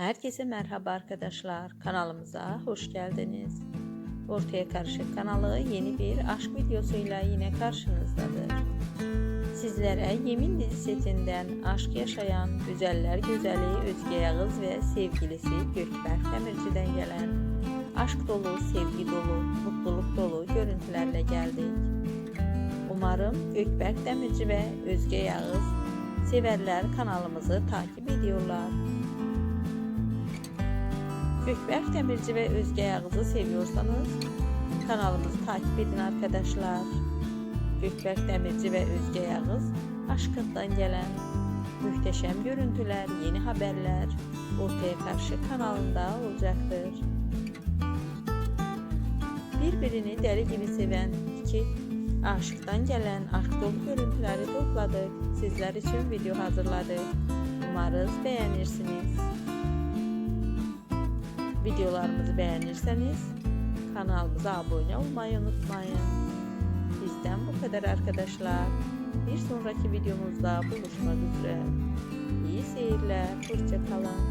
Herkese merhaba arkadaşlar. Kanalımıza hoş geldiniz. Ortaya Karışık kanalı yeni bir aşk videosuyla yine karşınızdadır. Sizlere Yemin dizi setinden aşk yaşayan güzeller güzeli Özge Yağız ve sevgilisi Gökberk Demirci'den gelen aşk dolu, sevgi dolu, mutluluk dolu görüntülerle geldik. Umarım Gökberk Demirci ve Özge Yağız severler kanalımızı takip ediyorlar. Gökberk Demirci ve Özge Yağız'ı seviyorsanız kanalımızı takip edin arkadaşlar. Gökberk Demirci ve Özge Yağız aşkından gelen muhteşem görüntüler, yeni haberler ortaya karşı kanalında olacaktır. Birbirini deli gibi seven iki aşıktan gelen aşk dolu görüntüleri topladık. Sizler için video hazırladık. Umarız beğenirsiniz. Videolarımızı beğenirseniz kanalımıza abone olmayı unutmayın. Bizden bu kadar arkadaşlar. Bir sonraki videomuzda buluşmak üzere. İyi seyirler. Hoşçakalın.